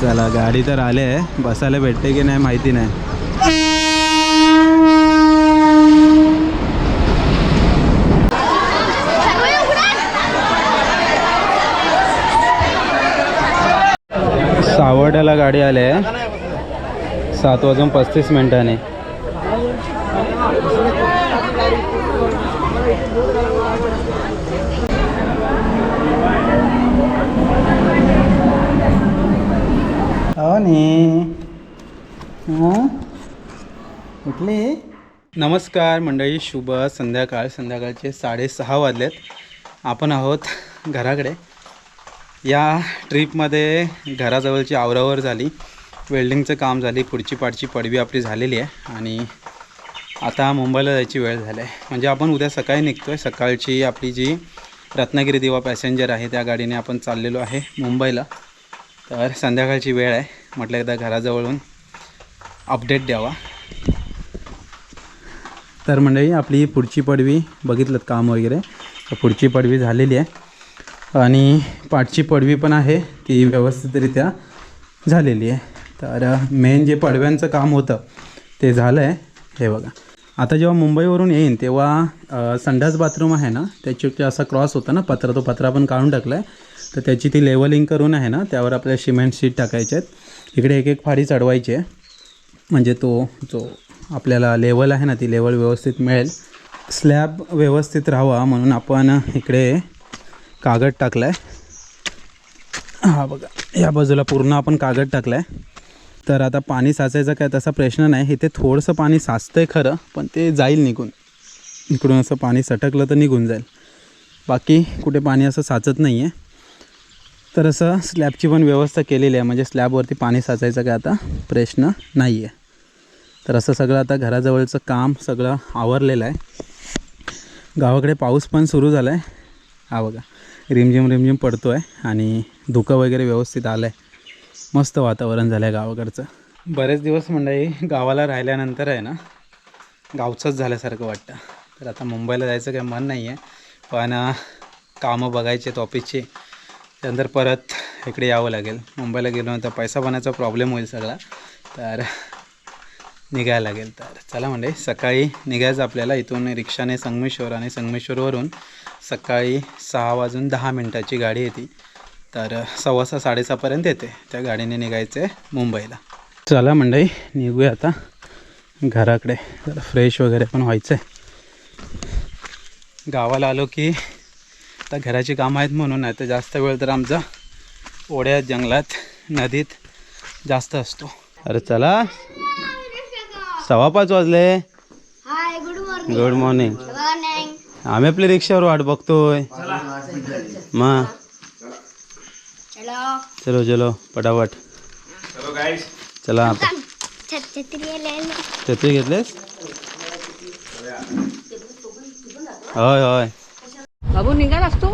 चला गाडी तर आले आहे. बसायला भेटते की नाही माहिती नाही. सावर्ड्याला गाडी आली आहे. सात वाजून पस्तीस मिनिटाने. कुठली नमस्कार मंडळी शुभ संध्याकाळ. संध्याकाळचे साडेसहा वाजलेत. आपण आहोत घराकडे. या ट्रीपमध्ये घराजवळची आवरावर झाली. वेल्डिंगचं काम झाली. पुढची पाठची पडवी आपली झालेली आहे. आणि आता मुंबईला जायची वेळ झाली. आहे म्हणजे आपण उद्या सकाळी निघतो आहे सकाळची आपली जी रत्नागिरी दिवा पॅसेंजर आहे त्या गाडीने आपण चाललेलो आहे मुंबईला. तर संध्याकाळची वेळ आहे. म्हटलं एकदा घराजवळून अपडेट द्यावा. तर मंडळी आपली पुढची पडवी बघितलं काम वगैरे. तर पुढची पडवी झालेली आहे. आणि पाठची पडवी पण आहे ती व्यवस्थितरित्या झालेली आहे. तर मेन जे पडव्यांचं काम होतं ते झालं आहे हे बघा. आता जेव्हा मुंबईवरून येईन तेव्हा संडास बाथरूम आहे ना त्याची असा क्रॉस होता ना पत्रा तो पत्रा पण काढून टाकला आहे तर त्याची ती लेवलिंग करून आहे ना त्यावर आपल्या सिमेंट शीट टाकायचे आहेत. इकडे एक एक फाडी चढवायची आहे. म्हणजे तो जो आपल्याला लेवल आहे ना ती लेवल व्यवस्थित मिळेल. स्लॅब व्यवस्थित राहावा म्हणून आपण इकडे कागद टाकला आहे हा बघा या बाजूला पूर्ण आपण कागद टाकला आहे तर आता पाणी साचायचा काय तसा प्रश्न नाही. इथे थोडंसं पाणी साचतं आहे खरं पण ते जाईल निघून. इकडून असं पाणी सटकलं तर निघून जाईल. बाकी कुठे पाणी असं साचत नाही आहे तर असं स्लॅबची पण व्यवस्था केलेली आहे. म्हणजे स्लॅबवरती पाणी साचायचा काय आता? प्रश्न नाही आहे तर असं सगळं आता घराजवळचं काम सगळं आवरलेलं आहे. गावाकडे पाऊस पण सुरू झाला आहे हा बघा रिमझिम रिमझिम पडतो आहे आणि धुकं वगैरे व्यवस्थित आलं आहे मस्त वातावरण झालं आहे गावाकडचं. बरेच दिवस मंडळी गावाला राहिल्यानंतर आहे ना गावचंच झाल्यासारखं वाटतं. तर आता मुंबईला जायचं काही मन नाही आहे पण कामं बघायचे आहेत ऑफिसचे त्यानंतर परत इकडे यावं लागेल. मुंबईला गेलो तर पैसा बनायचा प्रॉब्लेम होईल सगळा. तर निघायला लागेल. तर चला म्हणजे सकाळी निघायचं आपल्याला. इथून रिक्षाने संगमेश्वर आणि संगमेश्वरवरून सकाळी सहा वाजून दहा मिनटाची गाडी येते. तर सव्वा सहा साडेसहापर्यंत येते त्या गाडीने निघायचं आहे मुंबईला. चला मंडई निघूया आता घराकडे. जरा फ्रेश वगैरे पण व्हायचं आहे गावाला आलो की आता घराची कामं आहेत म्हणून नाही तर जास्त वेळ तर आमचा ओढ्यात जंगलात नदीत जास्त असतो. अरे चला सव्वा पाच वाजले. Hi good morning good morning morning आम्ही आपली रिक्षावर वाट बघतोय. मग चलो. चलो चलो पटापट. चला आता. छत छत्री ले लो. छत्री घेतलेस? होय होय. बाबू निघालास तू?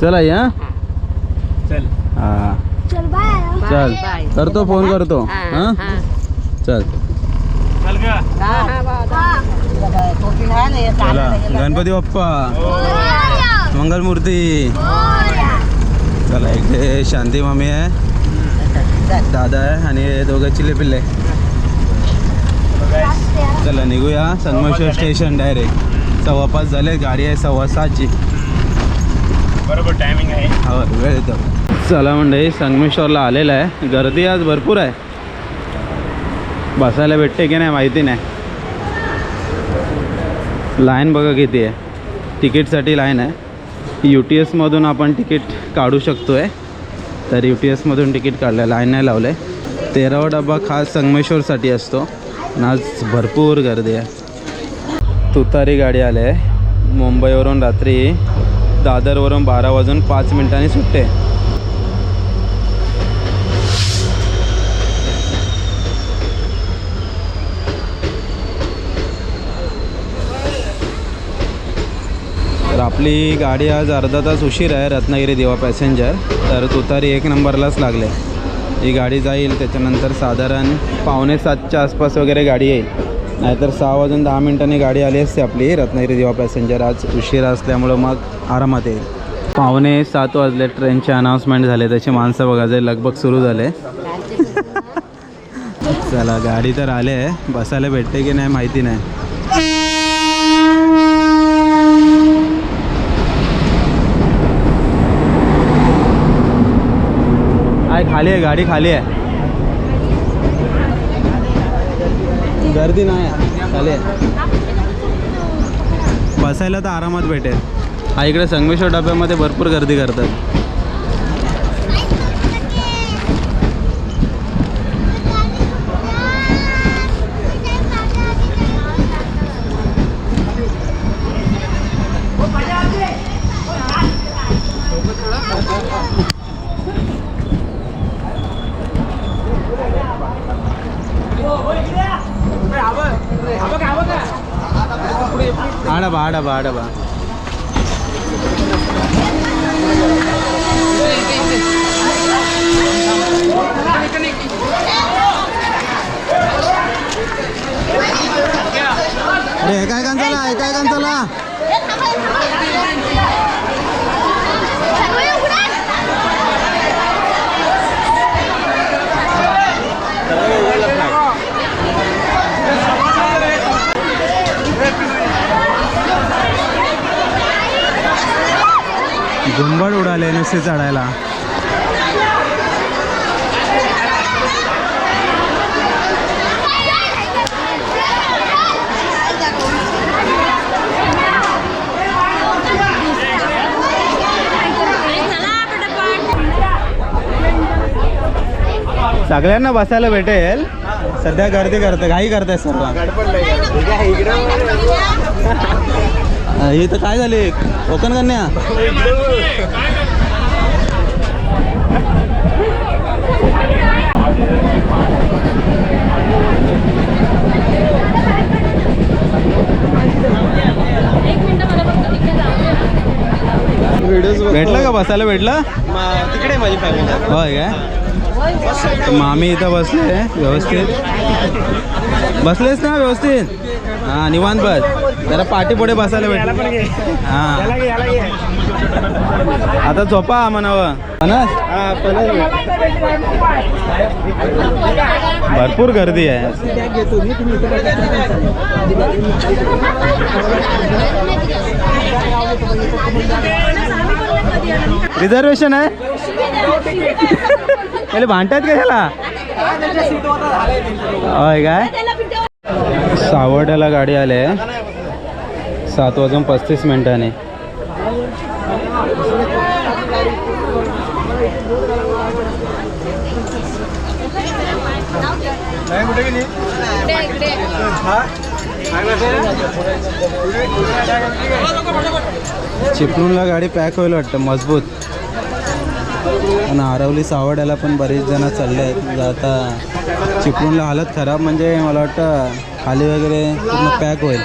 चला या चल. हा. चल बाय. चल. बाय. करतो फोन करतो. हां चल. चल ग. चला गणपती बाप्पा. मंगलमूर्ती. चला इकडे शांती मामी आहे. दादा आहे आणि हे दोघं चिल्ले पिल्ले. चला निघूया. Sangameshwar station direct. सव्वा पाच झाले गाडी आहे सव्वा सातची बरोबर टायमिंग आहे. हो वेळ येतो. चला मंडळी संगमेश्वरला आलेलं आहे. गर्दी आज भरपूर आहे. बसायला भेटते की नाही माहिती नाही. लाईन बघा किती आहे. तिकीटसाठी लाईन आहे. यू टी एसमधून आपण तिकीट काढू शकतो आहे तर यू टी एसमधून तिकीट काढलं लाईन नाही लावलं आहे तेरावा डबा खास संगमेश्वरसाठी असतो. आणि आज भरपूर गर्दी आहे. तुतारी गाडी आली आहे. मुंबईवरून रात्री दादरवरून बारा वाजून पाच मिनिटांनी सुटते. तर आपली गाडी आज अर्धा तास उशीर आहे रत्नागिरी देवा पॅसेंजर. तर तुतारी एक नंबरलाच लागले. ही गाडी जाईल त्याच्यानंतर साधारण पावणे सातच्या आसपास वगैरे गाडी येईल. नाहीतर सहा वाजून दहा मिनिटांनी गाडी आली असते आपली. रत्नागिरी देवा पॅसेंजर आज उशिरा असल्यामुळं मग आरामात येईल. पावणे सात वाजले ट्रेनचे अनाऊन्समेंट झाले. त्याची माणसं बघायचे लगबग सुरू झाले. चला गाडी तर आले आहे. बसायला भेटते की नाही माहिती नाही. आहे खाली आहे गाडी खाली आहे. गर्दी नाही आहे. बसायला तर आरामात भेटेल. हा इकडे संगमेश्वर डब्यामध्ये भरपूर गर्दी करतात. आडबा आडबा आडबा अरे एका एकान चला एका एकान चला झुंबड उडाले नुसते चढायला. सगळ्यांना बसायला भेटेल. सध्या गर्दी करते घाई करते सर्व. हे तर काय झाले? कोकण कन्या. भेटलं का बसायला? भेटलं? तिकडे माझी फॅमिली होय काय मामी इथं बसले व्यवस्थित. बसलेस ना व्यवस्थित? हां निवांत बस. जरा पाठी पुढे बसायला भेटलं. हां. आता झोपा म्हणावं म्हणस भरपूर गर्दी आहे. रिझर्वेशन आहे? भांडतात का ह्याला होय काय? सावर्ड्याला गाडी आली आहे. सात वाजून पस्तीस मिनिटाने. चिपळूणला गाडी पॅक होईल वाटतं मजबूत. आणि आरवली सावड्याला पण बरेच जण चालले आहेत. आता चिपळूणला हालत खराब म्हणजे मला वाटतं खाली वगैरे पूर्ण पॅक होईल.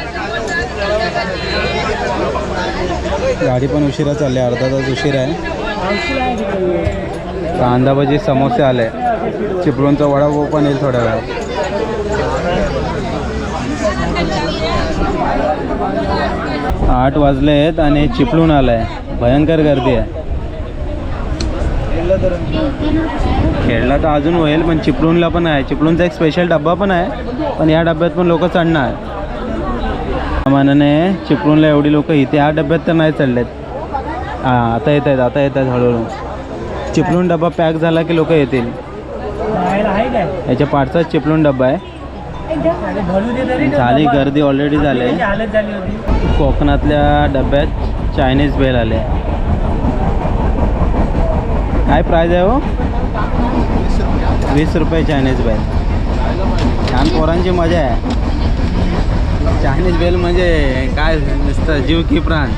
गाडी पण उशिरा चालली आहे, अर्धा तास उशीर आहे. कांदा भजी समोसे आले. चिपळूणचा वडापाव पण येईल थोड्या वेळात. आठ वाजले आहेत आणि चिपळूण आलं आहे भयंकर गर्दी आहे. खेळला तर अजून होईल पण चिपळूणला पण आहे. चिपळूणचा एक स्पेशल डब्बा पण आहे पण या डब्यात पण लोक चढणार. आहे मानाने चिपळूणला एवढी लोक इथे या डब्यात तर नाही चढलेत. हां आता येत आहेत आता येत आहेत हळूहळू. चिपळूण डब्बा पॅक झाला की लोक येतील. याच्या पाठचा चिपळूण डब्बा आहे. झाली गर्दी ऑलरेडी झाली. आहे कोकणातल्या डब्यात चायनीज बेल आले. काय प्राईज आहे हो? वीस रुपये चायनीज बेल. छान पोरांची मजा आहे. चायनीज बेल म्हणजे काय नुसतं जीव की प्राण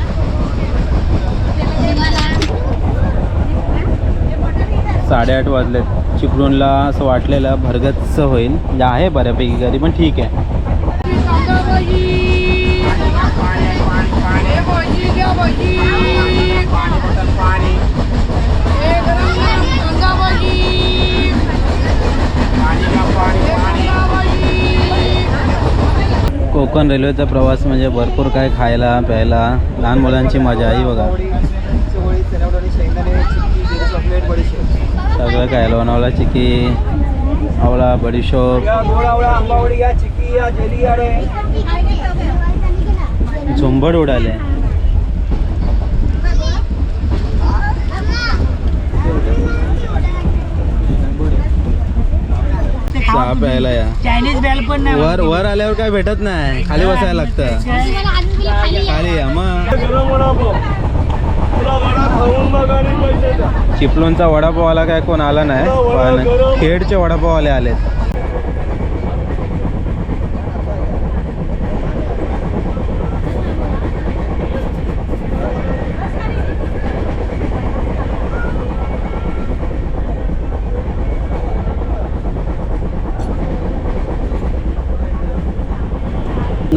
साडेआठ वाजलेत चिपळूणला असं वाटलेलं भरगतच होईल म्हणजे आहे बऱ्यापैकी घरी पण ठीक आहे पण रेल्वेचा प्रवास म्हणजे भरपूर काय खायला प्यायला लहान मुलांची मजा आहे बघा. सगळं काय लोणावळा चिकी आवळा बडीशोप झुंबड उडाले. चहा प्यायला या. चायनीज बेल पण नाही वर वर आल्यावर काय भेटत नाही. खाली बसायला लागतं. खाली या. मग. चिपळूणचा वडापाववाला काय कोण आला नाही. पण खेडचे वडापाववाले आलेत.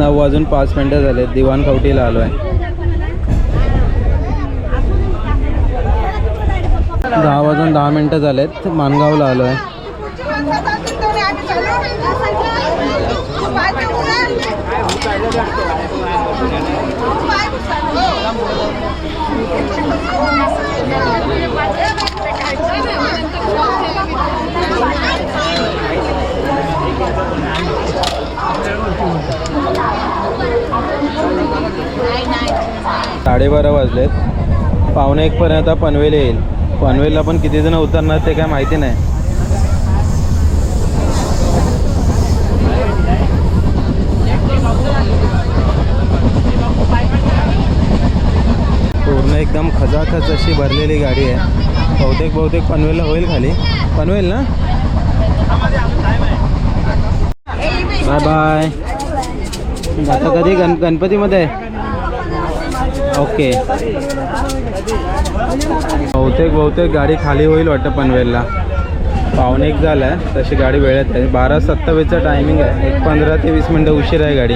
नऊ वाजून पाच मिनटं झाले दिवाण खवटीला आलो आहे दहा वाजून दहा मिनटं झालेत. मानगावला आलो आहे साडेबारा वाजलेत. पावणे एकपर्यंत पनवेल येईल. पनवेलला पण किती जण उतरणार ते काय माहिती नाही. पूर्ण एकदम खचाखच अशी भरलेली गाडी आहे. बहुतेक बहुतेक पनवेलला होईल खाली. पनवेल ना? बाय बाय आता कधी? गण गणपतीमध्ये? ओके. बहुतेक बहुतेक गाडी खाली होईल वाटतं पनवेलला. पावणे एक झालं आहे तशी गाडी वेळेत आहे. बारा सत्तावीसचं टायमिंग आहे. एक पंधरा ते वीस मिनटं उशीर आहे गाडी.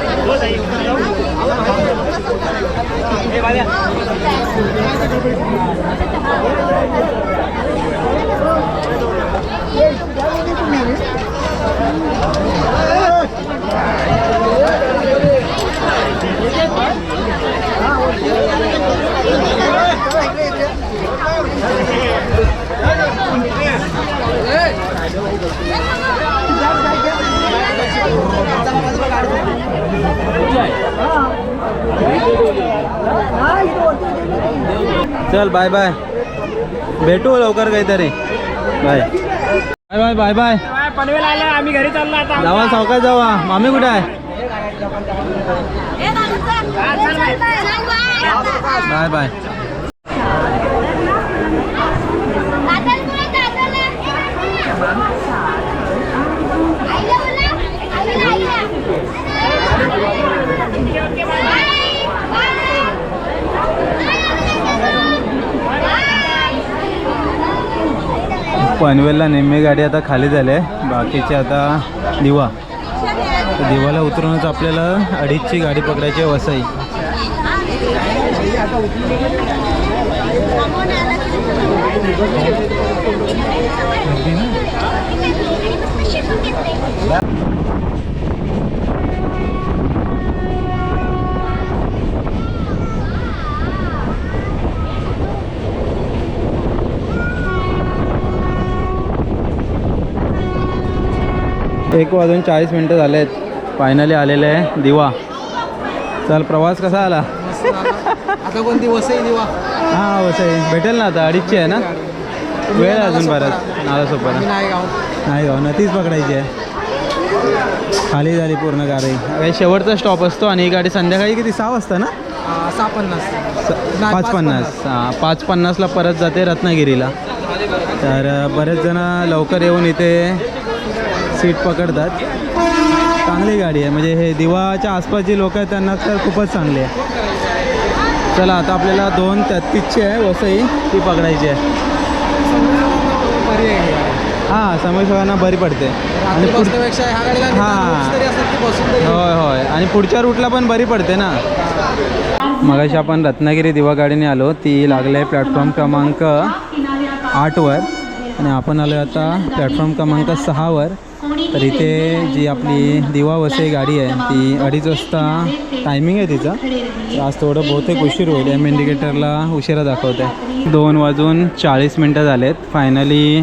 हे चल बाय बाय भेटू लवकर काहीतरी. Bye bye bye bye bye Panvel आले आम्ही घरी चाललो आता जावा सावकाश जावा. मामी कुठे आहे? बाय बाय पनवेलला निम्मी गाडी आता खाली झाली आहे. बाकीचे आता दिवा. दिवाला उतरूनच आपल्याला अडीचची गाडी पकडायची आहे वसई. एक वाजून चाळीस मिनटं झाले आहेत फायनली आलेले आहे. दिवा. चल प्रवास कसा आला? आता कोणती वसई दिवा? हां वसई भेटेल ना आता? अडीचची आहे ना? वेळ अजून बराच नालासोपारा नाही गाव. नाही गाव. ना तीच पकडायची आहे. खाली झाली पूर्ण गाडी. अरे शेवटचा स्टॉप असतो आणि ही गाडी संध्याकाळी किती? सहा वाजता ना? सहा पन्नास. पाच पन्नास. हां पाच पन्नासला परत जाते रत्नागिरीला. तर बरेच जण लवकर येऊन इथे सीट पकडतात. चांगली गाडी आहे. म्हणजे हे दिवाच्या आसपासची लोक आहेत त्यांना तर खूपच चांगली आहे. चला आता आपल्याला दोन तेहतीसची आहे. वसई ती पकडायची आहे. हां समोरना बरी पडते. आणि हां. होय होय. आणि पुढच्या रूटला पण बरी पडते ना. मगाशी आपण रत्नागिरी दिवा गाडीने आलो. ती लागले आहे प्लॅटफॉर्म क्रमांक आठवर. आणि आपण आलो आता प्लॅटफॉर्म क्रमांक सहावर. तर इथे जी आपली दिवा वसई गाडी आहे ती अडीच वाजता टायमिंग आहे तिचं. आज थोडं बहुतेक उशीर होईल एम इंडिकेटरला उशिरा दाखवत. आहे दोन वाजून चाळीस मिनटं झालेत. फायनली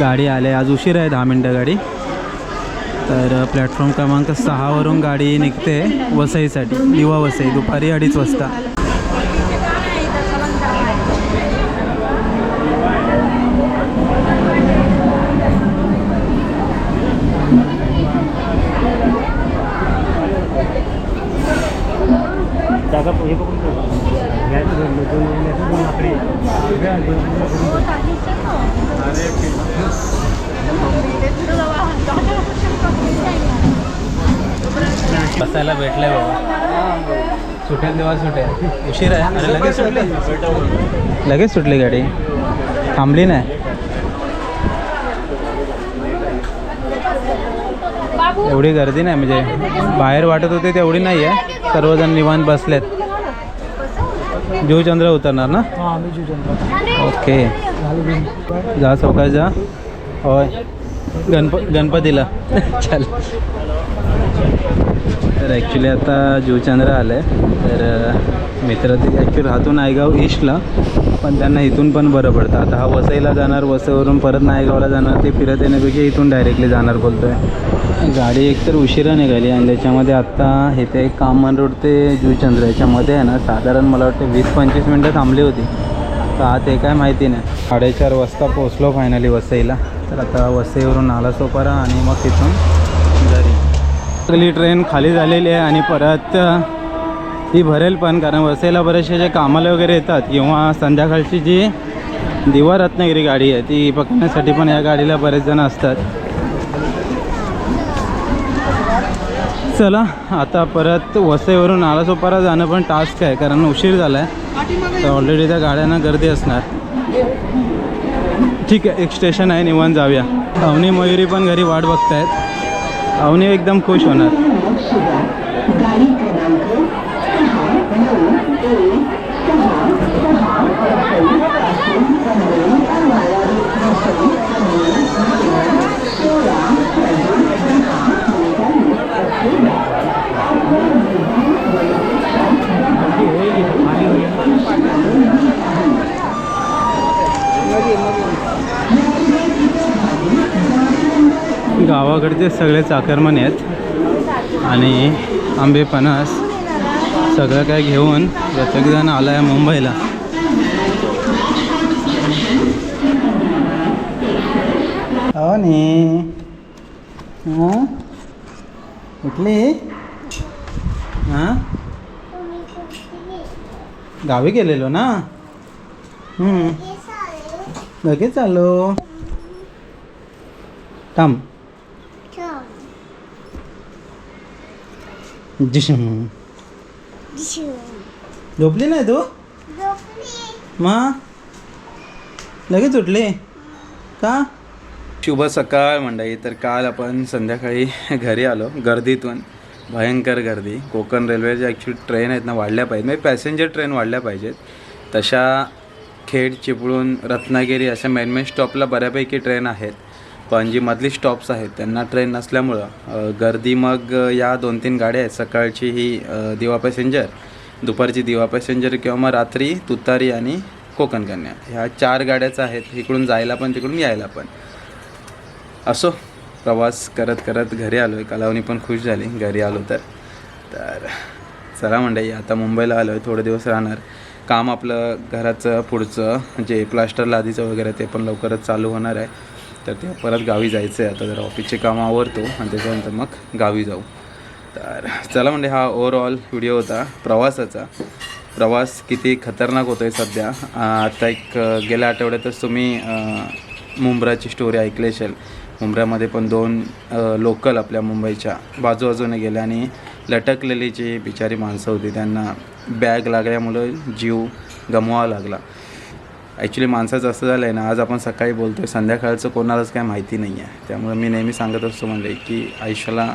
गाडी आले आज उशीर आहे दहा मिनटं गाडी. तर प्लॅटफॉर्म क्रमांक सहावरून गाडी निघते वसईसाठी दिवा वसई दुपारी अडीच वाजता. बसायला भेटलंय बाबा. सुटेल तेव्हा सुटेल. उशीर आहे. अरे लगेच सुटली. लगेच सुटली गाडी. थांबली नाही. एवढी गर्दी नाही म्हणजे बाहेर वाटत होते तेवढी नाही आहे सर्वजण निवांत बसलेत. जीवचंद्र उतरणार ना? हां मी ओके. जा चौकात जा. होय. गणप गणपतीला. चल. तर ॲक्च्युली आता जीवचंद्र आलं आहे तर मित्र ते ॲक्च्युली राहतो नायगाव ईस्टला पण त्यांना इथून पण बरं पडतं. आता हा वसईला जाणार वसईवरून परत नायगावला जाणार ते फिरत येण्यापेक्षा इथून डायरेक्टली जाणार बोलतो आहे गाडी एकतर उशिरा निघाली आणि त्याच्यामध्ये आत्ता हे ते कामन रोड ते जुचंद्र याच्यामध्ये आहे ना साधारण मला वाटतं वीस पंचवीस मिनटं थांबली होती. तर आता ते काय माहिती नाही. साडेचार वाजता पोचलो फायनली वसईला. तर आता वसईवरून आला सोपारा आणि मग तिथून घरी. सगळी ट्रेन खाली झालेली आहे आणि परत ती भरेल पण कारण वसईला बरेचसे जे कामाला वगैरे येतात किंवा संध्याकाळची जी दिवा रत्नागिरी गाडी आहे ती पकडण्यासाठी पण या गाडीला बरेच जण असतात. चला आता परत वसईवरून नालासोपारा जाणं पण टास्क आहे कारण उशीर झाला आहे तर ऑलरेडी त्या गाड्यांना गर्दी असणार. ठीक आहे एक स्टेशन आहे निवांत जाऊया. अवनी मयुरी पण घरी वाट बघतायत. अवनी एकदम खुश होणार. गावाकडचे सगळे चाकरमाने आहेत. आणि आंबे फणस सगळं काय घेऊन प्रत्येकजण आला आहे मुंबईला. हो नी. हां? हां? गावी गेलेलो ना? लगेच आलो. थांब. जिशम झोपली नाही तू? मग लगेच उठले? का? शुभ सकाळ मंडळी. तर काल आपण संध्याकाळी घरी आलो गर्दीतून. भयंकर गर्दी. कोकण रेल्वेच्या ॲक्च्युली ट्रेन आहेत ना वाढल्या पाहिजेत. म्हणजे पॅसेंजर ट्रेन वाढल्या पाहिजेत. तशा खेड चिपळूण रत्नागिरी अशा मेन मेन स्टॉपला बऱ्यापैकी ट्रेन आहेत. पण जी मधली स्टॉप्स आहेत त्यांना ट्रेन नसल्यामुळं गर्दी मग या दोन तीन गाड्या आहेत. सकाळची ही दिवा पॅसेंजर दुपारची दिवा पॅसेंजर किंवा मग रात्री तुतारी आणि कोकण कन्या ह्या चार गाड्याच आहेत इकडून जायला पण तिकडून यायला पण. असो प्रवास करत करत घरी आलो आहे कलावणी पण खुश झाली घरी आलो तर. तर चला मंडई आता मुंबईला आलो आहे थोडे दिवस राहणार. काम आपलं घराचं पुढचं जे प्लास्टर लादीचं वगैरे ते पण लवकरच चालू होणार आहे. तर ते परत गावी जायचं आहे. आता जरा ऑफिसचे काम आवरतो आणि त्याच्यानंतर मग गावी जाऊ. तर चला म्हणजे हा ओवरऑल व्हिडिओ होता प्रवासाचा. प्रवास किती खतरनाक होतो आहे सध्या आता एक गेल्या आठवड्यातच तुम्ही मुंब्राची स्टोरी ऐकली असेल. मुंब्रामध्ये पण दोन लोकल आपल्या मुंबईच्या बाजूबाजूने गेल्या आणि लटकलेली जी बिचारी माणसं होती त्यांना बॅग लागल्यामुळं जीव गमवावा लागला. ॲक्च्युली माणसाचं असं झालं आहे ना आज आपण सकाळी बोलतो आहे संध्याकाळचं कोणालाच काय माहिती नाही आहे. त्यामुळे मी नेहमी सांगत असतो म्हणजे की आयुष्याला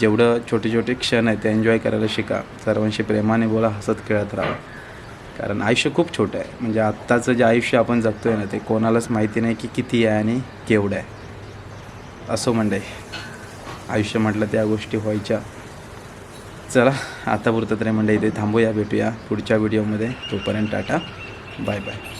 जेवढं छोटे छोटे क्षण आहेत ते एन्जॉय करायला शिका. सर्वांशी प्रेमाने बोला हसत खेळत राहा. कारण आयुष्य खूप छोटं आहे. म्हणजे आत्ताचं जे आयुष्य आपण जगतो आहे ना ते कोणालाच माहिती नाही की किती आहे आणि केवढं आहे. असं म्हणजे आयुष्य म्हटलं त्या गोष्टी व्हायच्या. चला आतापुरतं तरी म्हणजे इथे थांबूया भेटूया पुढच्या व्हिडिओमध्ये तोपर्यंत टाटा. Bye bye.